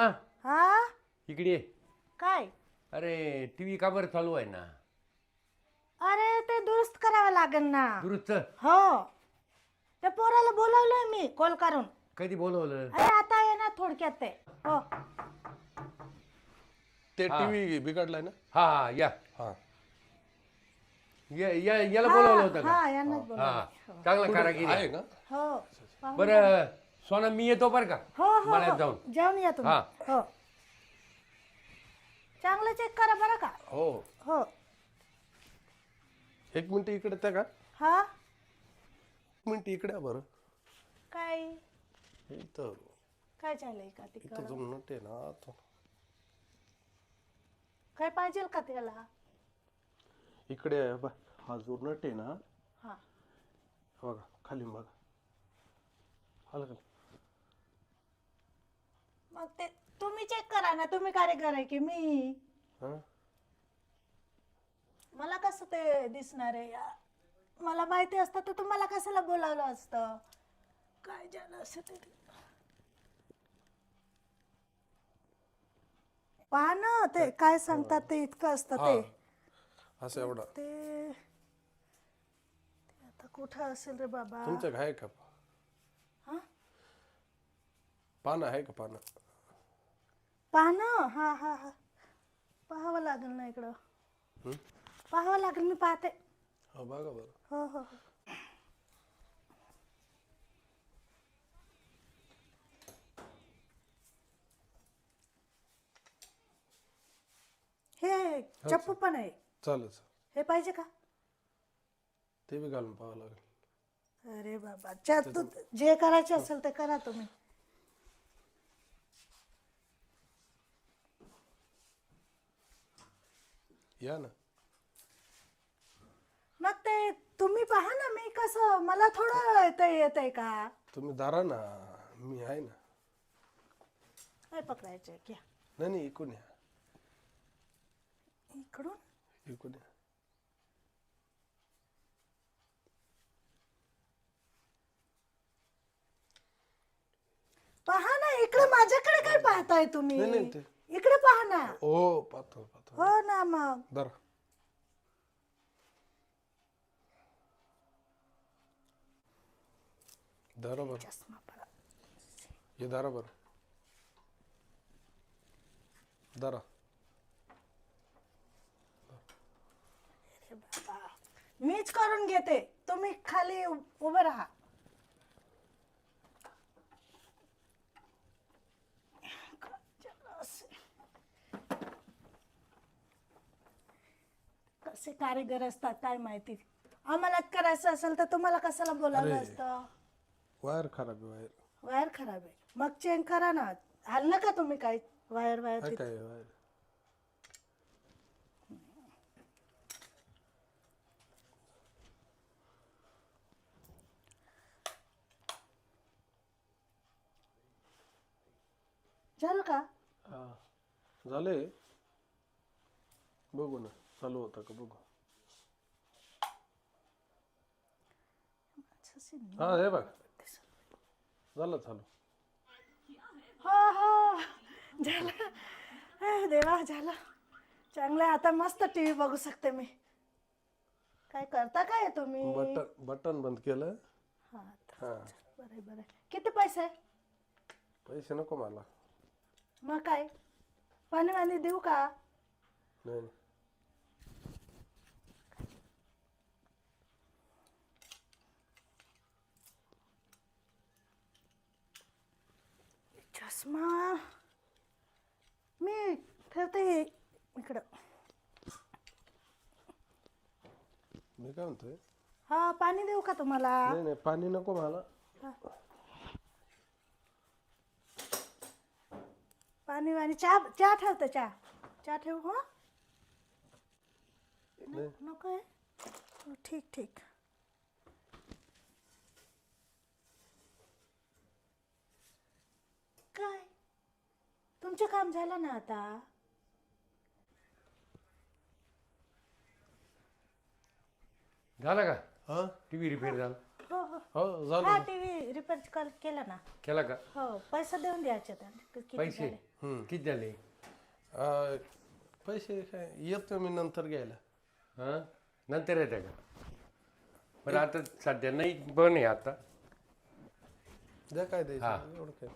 हा. हा? इकडे ये. काय? अरे टी व्ही का बरं चालू आहे ना? अरे ते दुरुस्त करावं लागेल ना. दुरुस्त? हो. ते पोराला बोलवलंय मी कॉल करून. कधी बोलवलं? अरे आता ये ना थोडक्यात ते. हो. ते टीव्ही बिघडलाय ना? हा हा या. हा. या- या- याला बोलवलं होतं का? हा यांनाच बोलवलं. हा चांगला कारागिरी आहे. आहे. का? हो. बरं सोना मी येतो बरं का? हो हो मळ्यात हो. जाऊन. जाऊन या तुम्ही. हा. हो. चांगलं चेक करा बरं का? हो. हो. एक मिनिट इकडे त्या का? हा? एक मिनिट इकडे या बरं. काय? इथं काय चाललंय का तिकडं इथं आहे ना तो. काय पाहिजे का त्याला? इकडे आहे बा. हा जो नट आहे ना हा. बघा खाली बघा. आलं का? मग ते तुम्ही चेक करा ना तुम्ही कारेगर आहे की मी? हा? मला कसं ते दिसणार आहे या- मला माहिती असतं तर तुम्हाला कशाला बोलावलं असतं? काय झालं असं ते? पहा ना ते काय सांगतात ते इतकं असतं ते. असं एवढा. ते ते आता कुठं असेल रे बाबा? तुमच्या आहे का? हा? पानं आहे का पानं? पहा ना हा हा हा. पाहावं लागेल ना इकडं. हं? पाहावं लागेल मी पाहते. हा बघा बरं हो हो हो. हे चप्पू पण आहे. चालेल चालेल. हे पाहिजे का? ते बी घालून पाहावं लागेल. अरे बाबा च्या तू जे करायचे असेल ते करा तुम्ही. या ना. मग ते तुम्ही पहा ना मी कसं मला थोडं येत येत आहे का? तुम्ही दारा ना मी आहे ना. काय पकडायचे घ्या. नाही नाही इकडून या. इकडून? इकडून या. पहा ना इकडे माझ्याकडे काय पाहताय तुम्ही? नाही, नाही, ते- पहा ना ओ पाहतो पाहतो. हो ना मग. दारा दारा बरं. चष्मा. हे बरं. बाबा. मीच करून घेते. तुम्ही खाली उ- उभं राहा. कसे कारीगर असतात काय माहिती? आम्हाला करायचं असेल तर तुम्हाला कशाला बोलावलं अरे. असतं? वायर खराब आहे वायर. वायर खराब आहे. मग चेंज करा ना. हल्लं का तुम्ही काय वायर वायर तिथे? काय वायर. झालं का? हा. झाले बघू ना. चालू होता का बघू हा हे बघ झालं चालू हो हो झालं देवा झालं चांगलं आहे. आता मस्त टीव्ही बघू शकते मी. काय करता काय तुम्ही? बटन बटन बंद केलं? हा हा. बरं बरं. किती पैसे? पैसे नको मला. मग काय? पाणी वाणी देऊ का? नाही नाही. चष्मा मी ठेवते इकडं. मी काय म्हणतोय? हा पाणी देऊ का तुम्हाला? नाही नाही पाणी नको मला. पाणी वाणी चहा चहा ठेवते चहा. चहा ठेवू हो नको आहे ठीक ठीक काय तुमचं काम झालं ना आता? झालं का? हा? टी व्ही रिपेअर झाला. हो हो. हो झालं हा टी व्ही रिपेअर केला ना. केला का? हो पैसा देऊन द्यायचे किती पैसे? झाले? हम्म. किती झाले? अं, पैसे काय येतो मी नंतर घ्यायला. हां? नंतर येते का? बरं आता सध्या नाही पण आहे आता. द्या काय हा. द्यायचं एवढं काय?